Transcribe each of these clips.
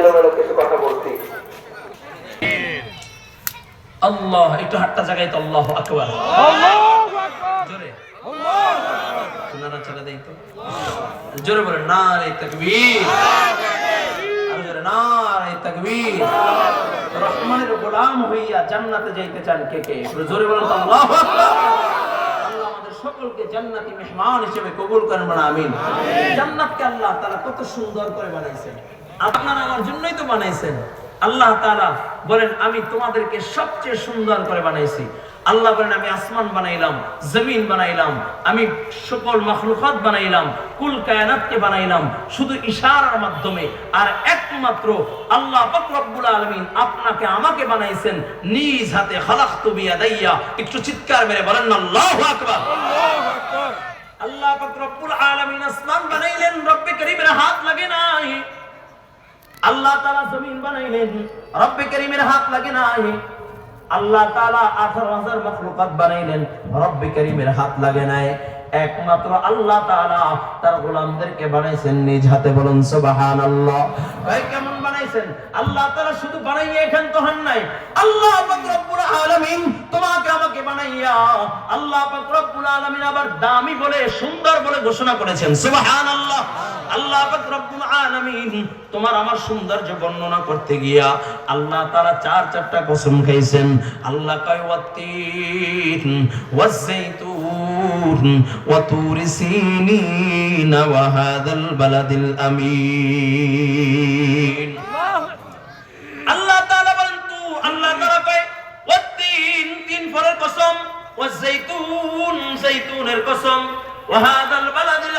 এলোমেলো কিছু কথা বলছি আল্লাহ একটু হাতটা জায়গায় তো আল্লাহ আকবার। জোরে। নারা চলে দেই তো। জোরে বলে না রে তাকবীর। আরও জোরে না তাকবীর। রহমানের গোলাম হইয়া জান্নাতে যাইতে চান কে কে? জোরে বলেন তো আল্লাহু আকবার। সকলকে জান্নাতি মেহমান হিসেবে কবুল করেন বলেন আমিন। জান্নাতকে আল্লাহ তাআলা কত সুন্দর করে বানাইছেন। আপনারা আমার জন্যই তো বানাইছেন। আল্লাহ তাআলা বলেন আমি তোমাদেরকে সবচেয়ে সুন্দর করে বানাইছি। আল্লাহ বলেন আমি আসমান বানাইলাম জমিন বানাইলাম আমি সকল মখলুকাত বানাইলাম কুল কায়নাতকে বানাইলাম শুধু ইশারার মাধ্যমে। আর একমাত্র আল্লাহ পাক রব্বুল আলামিন আপনাকে আমাকে বানাইছেন নিজ হাতে খালাকতু বিয়াদাইয়া। একটু চিৎকার মেরে বলেন না আল্লাহু আকবার। আল্লাহ পাক রব্বুল আলামিন আসমান বানাইলেন রব্বে করিমের হাত লাগে নাই আল্লাহ তাআলা জমিন বানাইলেন। রব্বে করিমের হাত লাগে নাই। আল্লাহ তাআলা 18000 মাখলুকাত বানাইলেন। রব্বে করিমের হাত লাগে নাই। একমাত্র আল্লাহ তাআলা তার গোলামদেরকে বানাইছেন নিজ হাতে বলুন, সুবহানাল্লাহ। ভাই কেমন বানাইছেন? আল্লাহ তাআলা শুধু বানাইয়া এখান তো হন নাই। আল্লাহ পাক রব্বুল আলামিন তোমাকে আমাকে বানাইয়া আল্লাহ পাক রব্বুল আবার দামি বলে, সুন্দর বলে ঘোষণা করেছেন। সুবহানাল্লাহ। আল্লাহ রব্বুল আলামিন তোমার আমার সৌন্দর্য বর্ণনা করতে গিয়া আল্লাহ তাআলা চার চারটা কসম খাইছেন। আল্লাহ কয়, ওয়াত্তিন ওয়াজাইতুন ওয়া তুরি সিনিন ওয়া হাদাল বালাদিল আমিন। আল্লাহ তাআলা বলেন তু, আল্লাহ তাআলা কয়, ওয়াত্তিন, তিন ফলের কসম ওয়াজাইতুন জাইতুনের কসম ওয়া হাদাল বালাদিল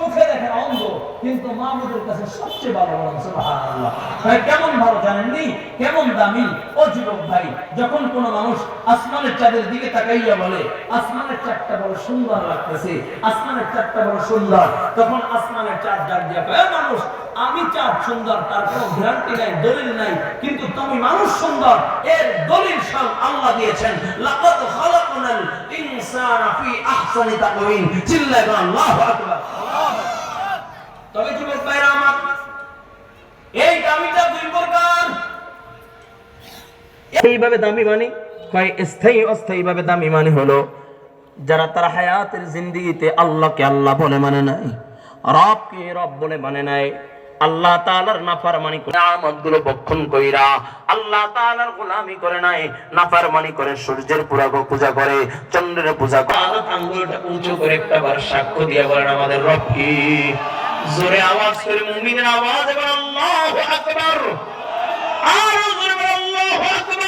চোখে দেখেন অন্ধ কিন্তু মাহমুদের কাছে সবচেয়ে ভালো বলেন সুবহানাল্লাহ। কেমন ভালো জানেননি? কেমন দামি? ও যুবক ভাই যখন কোন মানুষ আসমানের চাঁদের দিকে তাকাইয়া বলে আসমানের চাঁদটা বড় সুন্দর লাগতেছে আসমানের চাঁদটা বড় সুন্দর। তখন আসমানের চাঁদ ডাক দিয়া মানুষ আমি চাঁদ সুন্দর তার কোনো গ্যারান্টি নাই দলিল নাই কিন্তু তুমি মানুষ সুন্দর এর দলিল সব আল্লাহ দিয়েছেন। লাকাদ খালাকনাল ইনসানা ফি আহসানি তাকওয়িম বলেন, আল্লাহু আকবার। তবে যুবক ভাইরা আমার? এই দামিটা দুই প্রকার। এইভাবে দামি মানে কয় স্থায়ী অস্থায়ী ভাবে দামি মানে হলো যারা তারা হায়াতের জিন্দিগিতে আল্লাহকে আল্লাহ বলে মানে নাই রবকে রব বলে মানে নাই আল্লাহ তাআলার নাফরমানি করে আমতগুলো বক্ষণ কইরা আল্লাহ তাআলার গোলামি করে নাই নাফরমানি করে সূর্যের পুরাগো পূজা করে চন্দ্রের পূজা করে। আল্লাহ আঙ্গুলটা উঁচু করে একটাবার সাক্ষ্য দিয়ে বলেন আমাদের রব কি? জোরে আওয়াজ করে মুমিনের আওয়াজ এবং আল্লাহ আকবর। আর জোরে আল্লাহ আকবর।